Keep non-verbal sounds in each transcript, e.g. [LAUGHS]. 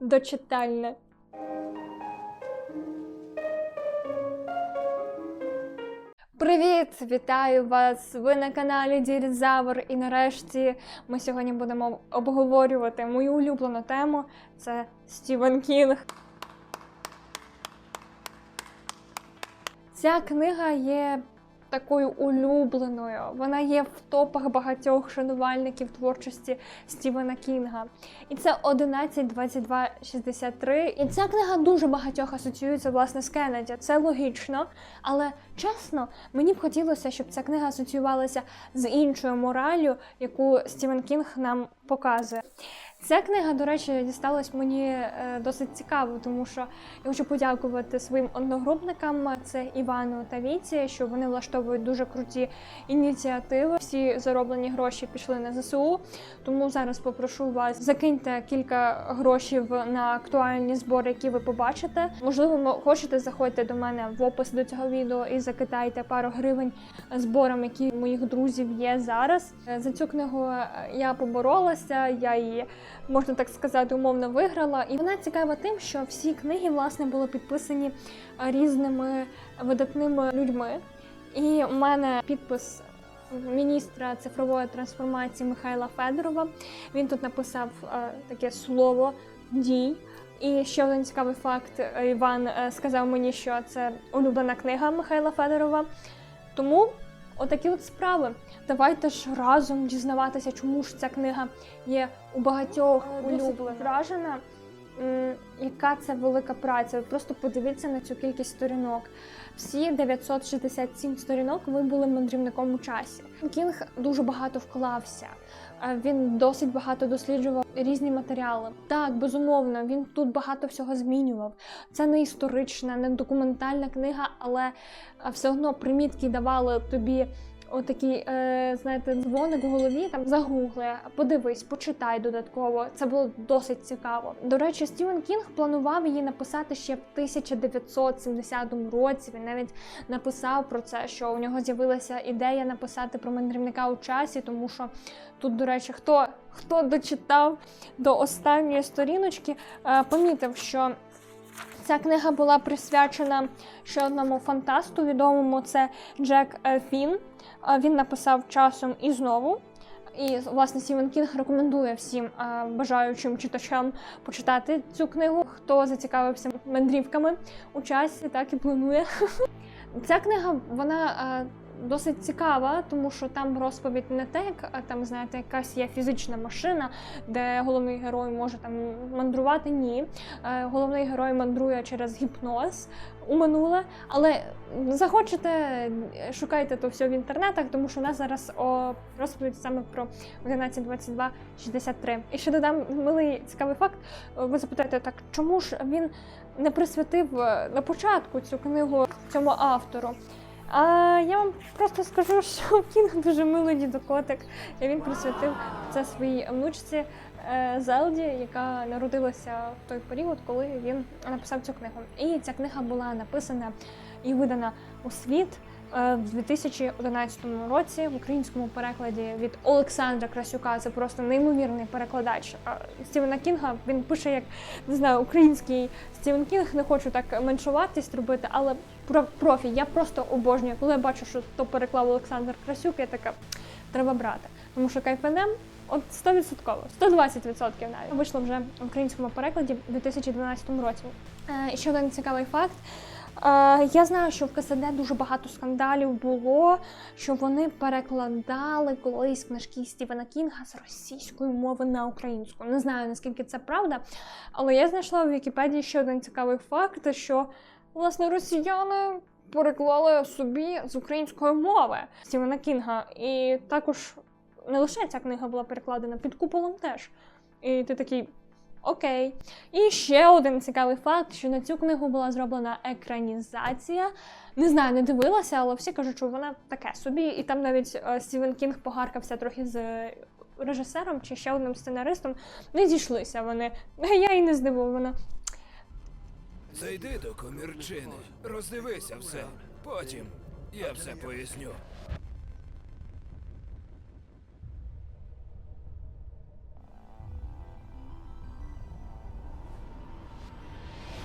дочитальне. Привіт! Вітаю вас! Ви на каналі Дірізавр. І нарешті ми сьогодні будемо обговорювати мою улюблену тему це Стівен Кінг. Ця книга є такою улюбленою. Вона є в топах багатьох шанувальників творчості Стівена Кінга. І це 11.22.63. І ця книга дуже багатьох асоціюється власне з Кеннеді. Це логічно, але чесно, мені б хотілося, щоб ця книга асоціювалася з іншою моралью, яку Стівен Кінг нам показує. Ця книга, до речі, дісталась мені е, досить цікаво, тому що я хочу подякувати своїм одногрупникам, це Івану та Віці, що вони влаштовують дуже круті ініціативи. Всі зароблені гроші пішли на ЗСУ. Тому зараз попрошу вас закиньте кілька грошей на актуальні збори, які ви побачите. Можливо, хочете заходьте до мене в опис до цього відео і закидайте пару гривень зборам, які моїх друзів є зараз. Е, За цю книгу е, я поборолася, я її можна так сказати, умовно виграла. І вона цікава тим, що всі книги власне були підписані різними видатними людьми. І у мене підпис міністра цифрової трансформації Михайла Федорова. Він тут написав е, таке слово дій. І ще один цікавий факт: Іван е, сказав мені, що це улюблена книга Михайла Федорова. Тому отакі от справи. Давайте ж разом дізнаватися, чому ж ця книга є у багатьох улюблена. Вражена, яка це велика праця. Просто подивіться на цю кількість сторінок. Всі 967 сторінок ви були мандрівником у часі. Кінг дуже багато вклався. Е, Він досить багато досліджував різні матеріали. Так, безумовно, він тут багато всього змінював. Це не історична, не документальна книга, але е, все одно примітки давали тобі отакий, е, знаєте, дзвоник в голові. Там загугли, подивись, почитай додатково. Це було досить цікаво. До речі, Стівен Кінг планував її написати ще в 1970 році. Він навіть написав про це, що у нього з'явилася ідея написати про мандрівника у часі, тому що тут, до речі, хто, хто дочитав до останньої сторіночки, е, помітив, що. Ця книга була присвячена ще одному фантасту відомому. Це Джек е, Фін. Е, Він написав часом і знову. І власне Стівен Кінг рекомендує всім е, бажаючим читачам почитати цю книгу. Хто зацікавився мандрівками у часі, так і планує. [LAUGHS] Ця книга вона досить цікава, тому що там розповідь не те, як там знаєте, якась є фізична машина, де головний герой може там мандрувати. Ні, Е, головний герой мандрує через гіпноз у минуле. Але захочете, шукайте то все в інтернетах, тому що у нас зараз розповідь саме про 11.22.63. І ще додам милий цікавий факт. Ви запитаєте, так чому ж він не присвятив е, на початку цю книгу цьому автору? А я вам просто скажу, [LAUGHS] що Кінг дуже милий дідокотик, він присвятив це своїй внучці е, Зелді, яка народилася в той період, коли він написав цю книгу. І ця книга була написана і видана у світ е, в 2011 році в українському перекладі від Олександра Красюка. Це просто неймовірний перекладач Стівена Кінга. Він пише як не знаю, український Стівен Кінг. Не хочу так меншуватість робити, але профі. Я просто обожнюю. Коли я бачу, що то переклав Олександр Красюк, я така треба брати. Тому що кайфанем от 100%, 120% навіть вийшло вже в українському перекладі в 2012 році. Е, і ще один цікавий факт. Е, я знаю, що в КСД дуже багато скандалів було, що вони перекладали колись книжки Стівена Кінга з російської мови на українську. Не знаю наскільки це правда, але я знайшла в Вікіпедії ще один цікавий факт, що власне росіяни переклали собі з української мови Стівена Кінга. І також не лише ця книга була перекладена під куполом теж. І ти такий. Окей. І ще один цікавий факт, що на цю книгу була зроблена екранізація. Не знаю, не дивилася, але всі кажуть, що вона таке собі. І там навіть е, Стівен Кінг погаркався трохи з режисером чи ще одним сценаристом. Не зійшлися вони. [LAUGHS] Я і не здивована. Зайди до комірчини, роздивися все. Потім я все поясню.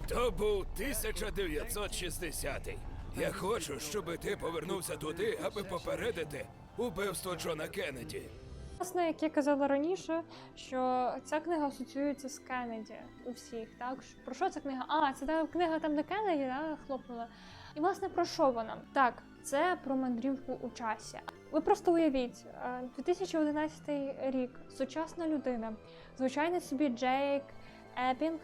То був 1960-й. Я хочу, щоб ти повернувся туди, аби попередити убивство Джона Кеннеді. Власне, як я казала раніше, що ця книга асоціюється з Кеннеді у всіх. Так про що ця книга? А, це та книга там, де Кеннеді, да, хлопнула. І власне про що вона? Так, це про мандрівку у часі. Ви просто уявіть, е, 2011 рік, сучасна людина, звичайний собі Джейк Епінг.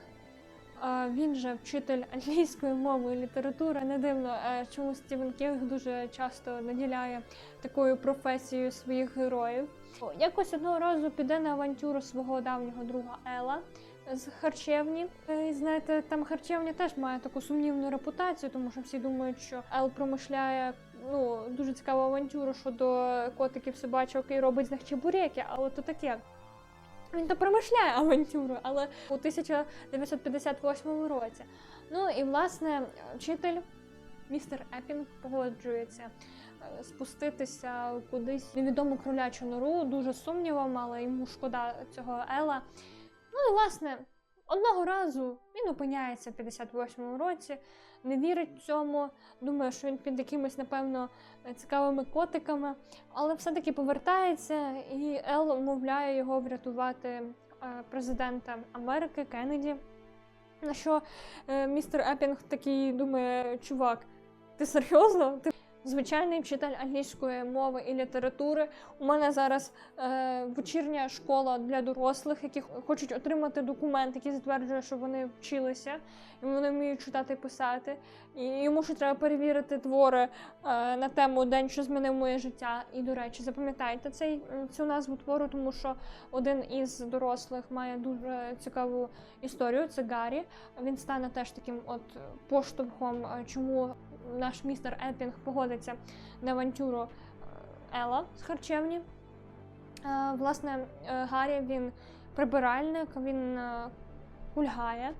Він же вчитель англійської мови і літератури. Не дивно, е, чому Стівен Кінг дуже часто наділяє такою професією своїх героїв. Якось одного разу піде на авантюру свого давнього друга Ела з харчевні. Е, І знаєте, там харчевня теж має таку сумнівну репутацію, тому що всі думають, що Ел промишляє ну дуже цікаву авантюру щодо котиків собачок і робить з них чебуреки, але то таке. Він то промишляє авантюру, але у 1958 році. Ну і власне вчитель містер Епінг погоджується е, спуститися кудись в невідому кролячу нору, дуже сумнівом, але йому шкода цього Ела. Ну і власне, одного разу він опиняється в 58-му році, не вірить цьому, думає, що він під якимись, напевно, цікавими котиками, але все-таки повертається, і Ел умовляє його врятувати е, президента Америки Кеннеді. На що е, містер Епінг такий думає: чувак, ти серйозно? Ти звичайний вчитель англійської мови і літератури. У мене зараз е, вечірня школа для дорослих, які хочуть отримати документ, який затверджує, що вони вчилися, і вони вміють читати і писати. І йому ще треба перевірити твори е, на тему День, що змінив моє життя. І, до речі, запам'ятайте цей цю назву твору, тому що один із дорослих має дуже цікаву історію. Це Гаррі. Він стане теж таким от поштовхом, е, чому наш містер Епінг погодиться на авантюру е, Ела з харчевні. Е, Власне, е, Гаррі він прибиральник, він кульгає,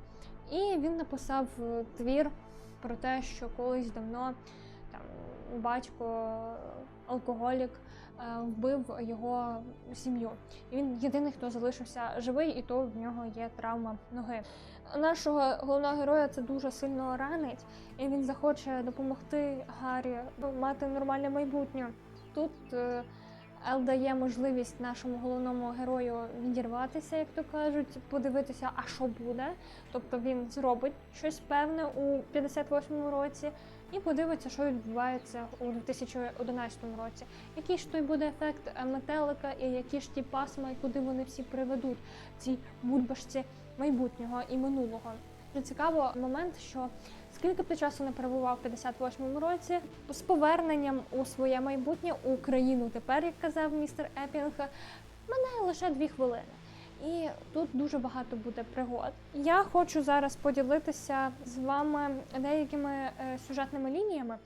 і він написав твір про те, що колись давно батько алкоголік е, вбив його сім'ю. І він єдиний, хто залишився живий, і то в нього є травма ноги. Нашого головного героя це дуже сильно ранить, і він захоче допомогти Гаррі мати нормальне майбутнє. Тут е, Ел дає можливість нашому головному герою відірватися, як то кажуть, подивитися, а що буде. Тобто він зробить щось певне у 58-му році і подивиться, що відбувається у 2011 році. Який ж той буде ефект е, метелика, і які ж ті пасма, і куди вони всі приведуть, ці бульбашці майбутнього і минулого. Цікаво момент, що скільки б ти часу не перебував в 58-му році, з поверненням у своє майбутнє Україну тепер, як казав містер Епінг, мене лише дві хвилини. І тут дуже багато буде пригод. Я хочу зараз поділитися з вами деякими е, сюжетними лініями,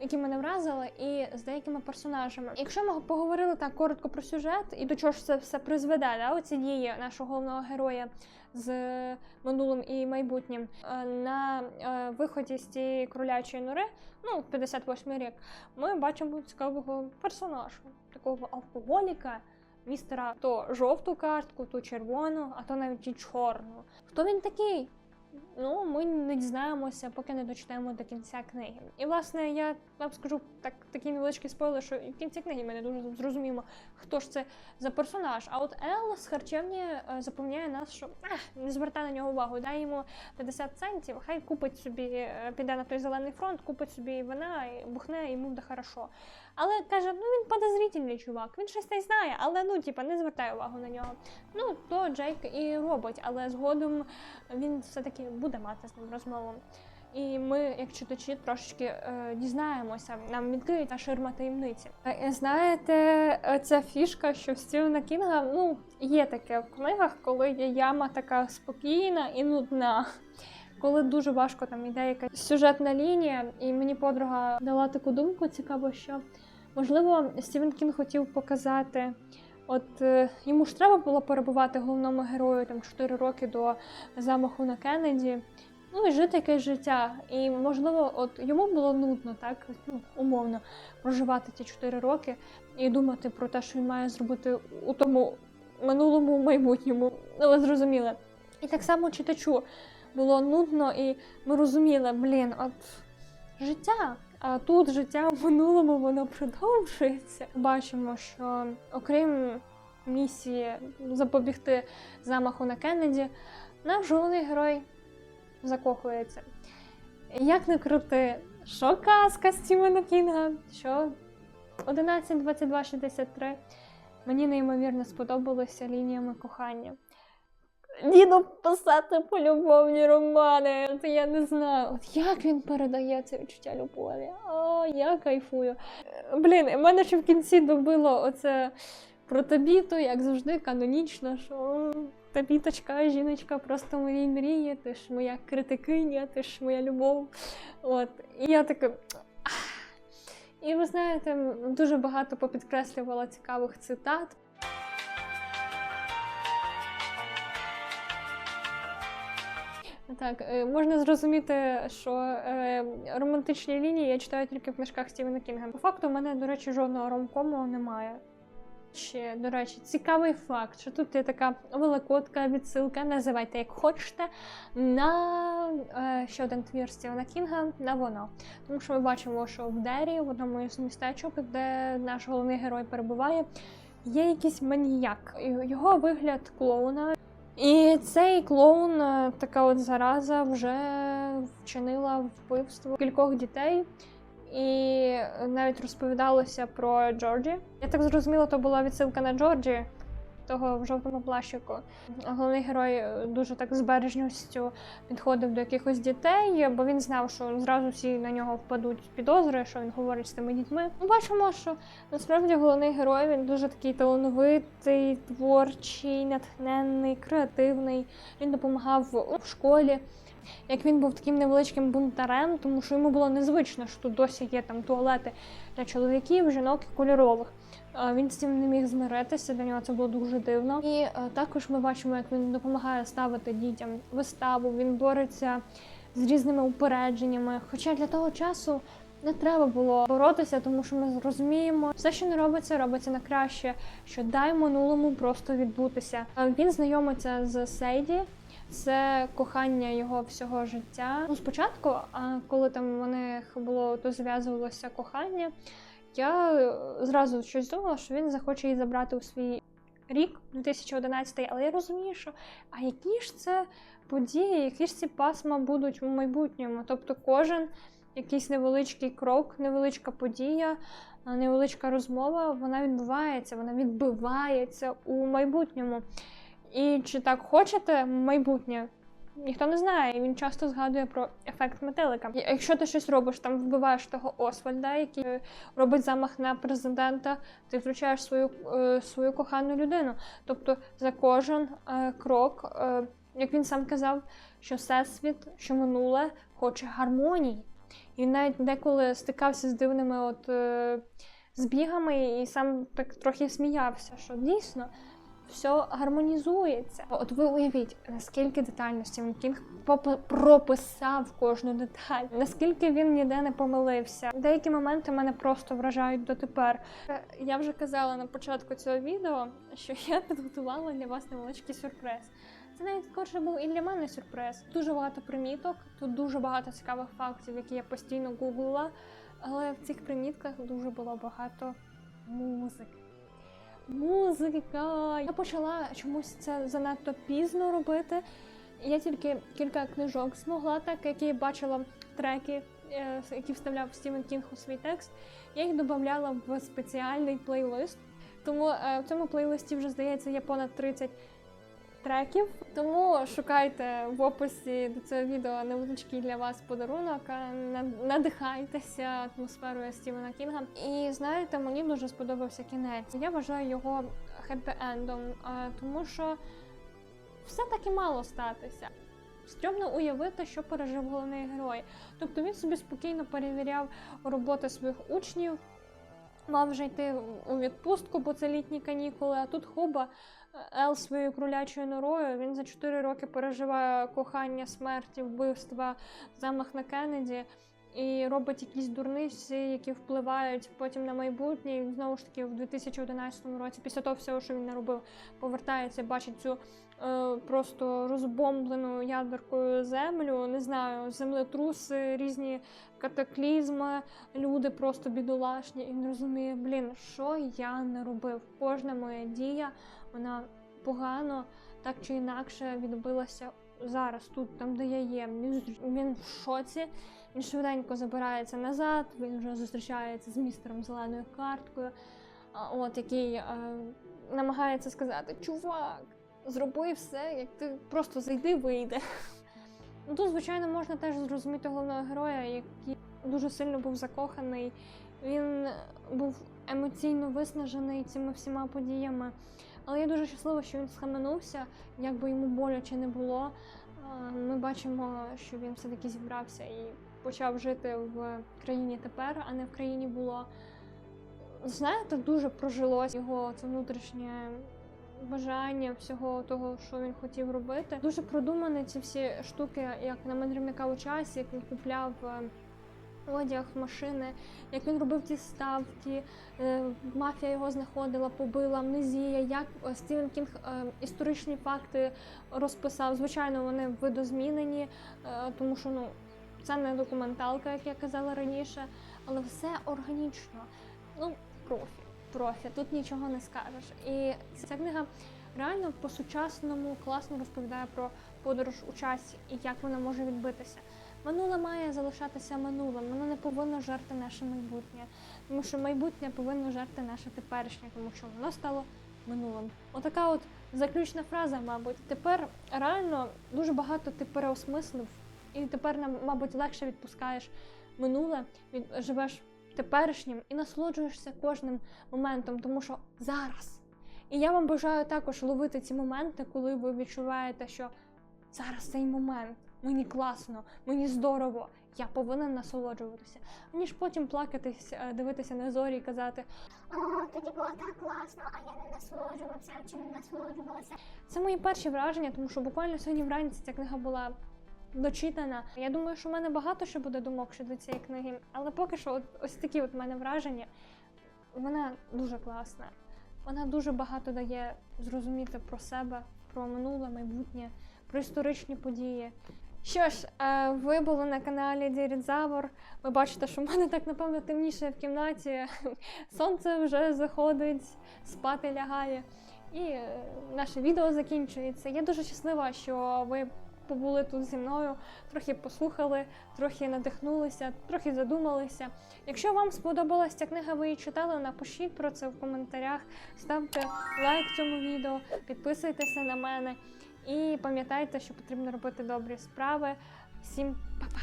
які мене вразили, і з деякими персонажами. Якщо ми поговорили так коротко про сюжет і до чого ж це все призведе, да, оці дії нашого головного героя з минулим і майбутнім е, на е, виході з цієї кролячої нори, ну 58 рік, ми бачимо цікавого персонажа, такого алкоголіка. Містера то жовту картку, то червону, а то навіть і чорну. Хто він такий? Ну, ми не дізнаємося, поки не дочитаємо до кінця книги. І власне я вам скажу так, такий невеличкий спойлер, що в кінці книги ми не дуже зрозуміємо, хто ж це за персонаж. А от Ел з харчевні е, запевняє нас, що «Ех, не звертай на нього увагу, дай йому 50 центів, хай купить собі, е, піде на той зелений фронт, купить собі вина, бухне, йому буде хорошо. Але каже, ну він подозрительний чувак, він щось не знає, але ну, типа, не звертай увагу на нього. Ну, то Джейк і робить, але згодом він все-таки буде мати з ним розмову. І ми, як читачі, трошечки е, дізнаємося, нам відкриється ширма таємниці. Е, Знаєте, ця фішка, що в Стівена Кінга ну, є таке в книгах, коли є яма така спокійна і нудна. Коли дуже важко там йде якась сюжетна лінія, і мені подруга дала таку думку, цікаво, що можливо Стівен Кінг хотів показати. От е, йому ж треба було перебувати головному герою там 4 роки до замаху на Кеннеді. Ну і жити якесь життя. І можливо, от йому було нудно, так ну, умовно проживати ті 4 роки і думати про те, що він має зробити у тому минулому майбутньому. Ну, ви зрозуміли. І так само читачу. було нудно, і ми розуміли, блін, от життя. А тут життя в минулому воно продовжується. Бачимо, що окрім місії запобігти замаху на Кеннеді, наш головний герой закохується. Як не крути, що казка Стівена Кінга, що 11, 22, 63. Мені неймовірно сподобалося лініями кохання. Діду писати полюбовні романи. От я не знаю, от як він передає це відчуття любові. О, я кайфую. Блін, і мене ще в кінці добило оце про табіту, як завжди, канонічно, що табіточка, жіночка, просто мої мрії, ти ж моя критикиня, ти ж моя любов. От. І я така. І ви знаєте, дуже багато попідкреслювала цікавих цитат. Так, е, можна зрозуміти, що е, романтичні лінії я читаю тільки в книжках Стівена Кінга. По факту, у мене, до речі, жодного ромкому немає. Ще, до речі, цікавий факт, що тут є така великодка, відсилка, називайте як хочете, на е, ще один твір Стівена Кінга на воно. Тому що ми бачимо, що в Дері, в одному із містечок, де наш головний герой перебуває, є якийсь маніяк. Його вигляд клоуна. І цей клоун, е, така от зараза, вже вчинила вбивство кількох дітей. І навіть розповідалося про Джорджі. Я так зрозуміла, то була відсилка на Джорджі, того в жовтому плащику. Головний герой е, дуже так з бережністю підходив до якихось дітей, бо він знав, що зразу всі на нього впадуть підозри, що він говорить з тими дітьми. Ми бачимо, що насправді головний герой він дуже такий талановитий, творчий, натхненний, креативний. Він допомагав у школі. Як він був таким невеличким бунтарем, тому що йому було незвично, що тут досі є там туалети для чоловіків, жінок і кольорових. Він з цим не міг змиритися, для нього це було дуже дивно. І е, також ми бачимо, як він допомагає ставити дітям виставу. Він бореться з різними упередженнями. Хоча для того часу не треба було боротися, тому що ми розуміємо, все, що не робиться, робиться на краще. Що дай минулому просто відбутися. Е, Він знайомиться з Сейді. Це кохання його всього життя. Ну, спочатку, коли там у них було то зв'язувалося кохання, я е, зразу щось думала, що він захоче її забрати у свій рік, 2011, але я розумію, що а які ж це події, які ж ці пасма будуть у майбутньому? Тобто кожен якийсь невеличкий крок, невеличка подія, невеличка розмова, вона відбувається, вона відбивається у майбутньому. І чи так хочете майбутнє? Ніхто не знає, він часто згадує про ефект метелика. Якщо ти щось робиш, там вбиваєш того Освальда, який е, робить замах на президента, ти втручаєш свою, е, свою кохану людину. Тобто за кожен е, крок, як він сам казав, що всесвіт, що минуле хоче гармонії. І навіть деколи стикався з дивними от, збігами і сам так трохи сміявся, що дійсно все гармонізується. От ви уявіть, наскільки детально Стівен Кінг прописав кожну деталь, наскільки він ніде не помилився. Деякі моменти мене просто вражають дотепер. Я вже казала на початку цього відео, що [LAUGHS] я підготувала для вас невеличкий сюрприз. Це навіть скорше був і для мене сюрприз. Дуже багато приміток, тут дуже багато цікавих фактів, які я постійно гуглила, але в цих примітках дуже було багато музики. Музика. Я почала чомусь це занадто пізно робити. Я тільки кілька книжок змогла, так які бачила треки, е, які вставляв Стівен Кінг у свій текст. Я їх додавала в спеціальний плейлист. Тому е, в цьому плейлисті вже здається є понад 30 треків. Тому шукайте в описі до цього відео невеличкий для вас подарунок. Надихайтеся атмосферою Стівена Кінга. І знаєте, мені дуже сподобався кінець. Я вважаю його хеппі-ендом, тому що все таки мало статися. Стрьомно уявити, що пережив головний герой. Тобто він собі спокійно перевіряв роботи своїх учнів, мав вже йти у відпустку, бо це літні канікули, а тут хоба Ел своєю кролячою норою. Він за 4 роки переживає кохання, смерті, вбивства, замах на Кеннеді. і робить якісь дурниці, які впливають потім на майбутнє. І знову ж таки, в 2011 році, після того всього, що він наробив, повертається, бачить цю е, просто розбомблену ядеркою землю. Не знаю, землетруси, різні катаклізми, люди просто бідолашні. І він розуміє, блін, що я не робив. Кожна моя дія, вона погано так чи інакше відбилася зараз, тут, там, де я є. Він, в шоці, він швиденько забирається назад, він вже зустрічається з містером зеленою карткою, от який е, намагається сказати: Чувак, зроби все, як ти просто зайди, вийде. Ну тут, звичайно, можна теж зрозуміти головного героя, який дуже сильно був закоханий. Він був емоційно виснажений цими всіма подіями. Але я дуже щаслива, що він схаменувся, як би йому боляче не було. Ми бачимо, що він все-таки зібрався і почав жити в країні тепер, а не в країні було. Знаєте, дуже прожилось його це внутрішнє бажання всього того, що він хотів робити. Дуже продумані ці всі штуки, як на мандрівника у часі, як він купляв. Одяг, машини, як він робив ті ставки, е, мафія його знаходила, побила, амнезія, як е, Стівен Кінг е, історичні факти розписав. Звичайно, вони видозмінені, тому що ну, це не документалка, як я казала раніше, але все органічно. Ну, профі, профі, тут нічого не скажеш. І ця книга реально по-сучасному класно розповідає про подорож у часі і як вона може відбитися. Минуле має залишатися минулим, воно не повинно жерти наше майбутнє, тому що майбутнє повинно жерти наше теперішнє, тому що воно стало минулим. Отака от заключна фраза, мабуть. Тепер реально дуже багато ти переосмислив, і тепер нам, мабуть, легше відпускаєш минуле, живеш теперішнім і насолоджуєшся кожним моментом, тому що зараз. І я вам бажаю також ловити ці моменти, коли ви відчуваєте, що зараз цей момент. Мені класно, мені здорово, я повинен насолоджуватися, аніж потім плакатись, е, дивитися на зорі і казати: О, тоді було так класно, а я не насолоджувався, чи не насолоджувалася. це мої перші враження, тому що буквально сьогодні вранці ця книга була дочитана. Я думаю, що в мене багато ще буде думок щодо цієї книги, але поки що, от, ось такі от в мене враження. Вона дуже класна. Вона дуже багато дає зрозуміти про себе, про минуле, майбутнє, про історичні події. Що ж, е, ви були на каналі Дірідзавр. Ви бачите, що в мене так напевно темніше в кімнаті. [LAUGHS] Сонце вже заходить, спати лягає. І е, наше відео закінчується. Я дуже щаслива, що ви побули тут зі мною, трохи послухали, трохи надихнулися, трохи задумалися. Якщо вам сподобалась ця книга, ви її читали, напишіть про це в коментарях, ставте лайк цьому відео, підписуйтеся на мене і пам'ятайте, що потрібно робити добрі справи. Всім па-па!